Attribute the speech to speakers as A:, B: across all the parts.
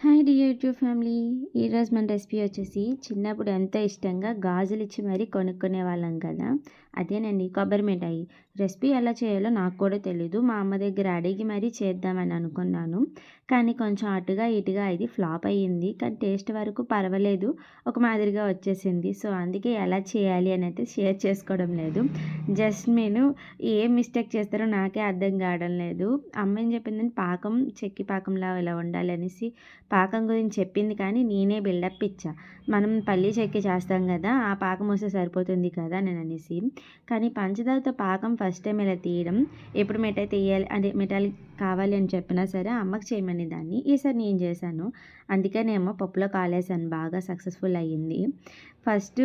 A: Hi dear YouTube family ఈరోజు మన recipe వచ్చేసి చిన్నప్పుడు ఎంతో ఇష్టంగా గాజులు ఇచ్చి మరీ కొనుక్కునే వాళ్ళం కదా? అదేనండి కొబ్బరి మిఠాయి. రెసిపీ ఎలా చేయాలో నాకు కూడా తెలీదు. మా అమ్మ దగ్గర అడిగి మరీ చేద్దామని అనుకున్నాను. కానీ కొంచెం అటుగా ఇటుగా ఇది ఫ్లాప్ అయ్యింది. కానీ టేస్ట్ వరకు పర్వాలేదు. ఒక మాదిరిగా వచ్చేసింది. సో అందుకే ఎలా చేయాలి అని అయితే షేర్ చేసుకోవడం లేదు. జస్ట్ నేను ఏం మిస్టేక్ చేస్తారో నాకే అర్థం కావడం లేదు. అమ్మ ఏం చెప్పిందని పాకం చెక్కి పాకంలా ఇలా ఉండాలి అనేసి పాకం గురించి చెప్పింది కానీ నేనే బిల్డప్ ఇచ్చా. మనం పల్లి చెక్కి చేస్తాం కదా ఆ పాకం వస్తే సరిపోతుంది కదా నేను అనేసి. కానీ పంచదారతో పాకం ఫస్ట్ టైం ఇలా తీయడం ఎప్పుడు మిఠాయి తీయాలి అదే మిఠాయి కావాలి అని చెప్పినా సరే అమ్మకి చేయమని దాన్ని ఈసారి నేను చేశాను. అందుకనేమో పప్పులో కాలేసాను బాగా సక్సెస్ఫుల్ అయ్యింది. ఫస్ట్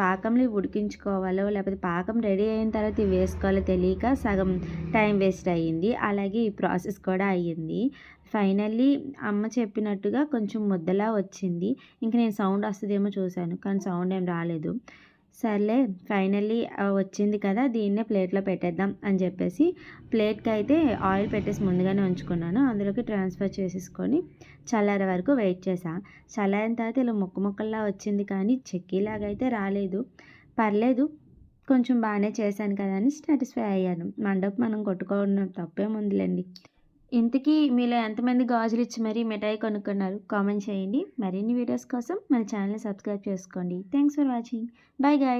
A: పాకంలో ఉడికించుకోవాలో లేకపోతే పాకం రెడీ అయిన తర్వాత ఇవి వేసుకోవాలో తెలియక సగం టైం వేస్ట్ అయ్యింది. అలాగే ఈ ప్రాసెస్ కూడా అయ్యింది. ఫైనల్లీ అమ్మ చెప్పినట్టుగా కొంచెం ముద్దలా వచ్చింది. ఇంక నేను సౌండ్ వస్తుందేమో చూశాను కానీ సౌండ్ ఏం రాలేదు. సర్లే ఫైనల్లీ వచ్చింది కదా దీన్నే ప్లేట్లో పెట్టేద్దాం అని చెప్పేసి ప్లేట్కి అయితే ఆయిల్ పెట్టేసి ముందుగానే ఉంచుకున్నాను. అందులోకి ట్రాన్స్ఫర్ చేసేసుకొని చల్లారే వరకు వెయిట్ చేశాను చల్లారిన తర్వాత ఇలా మొక్క మొక్కల్లా వచ్చింది కానీ చెక్కీలాగైతే అయితే రాలేదు. పర్లేదు కొంచెం బాగానే చేశాను కదా అని సాటిస్ఫై అయ్యాను. మండపు మనం కొట్టుకోవడం తప్పేముందిలేండి. ఇంతకీ మీలో ఎంతమంది గాజులు ఇచ్చి మరీ మిఠాయి కొనుక్కున్నారు? కామెంట్ చేయండి. మరిన్ని వీడియోస్ కోసం మన ఛానల్ని సబ్స్క్రైబ్ చేసుకోండి. Thanks for watching. Bye guy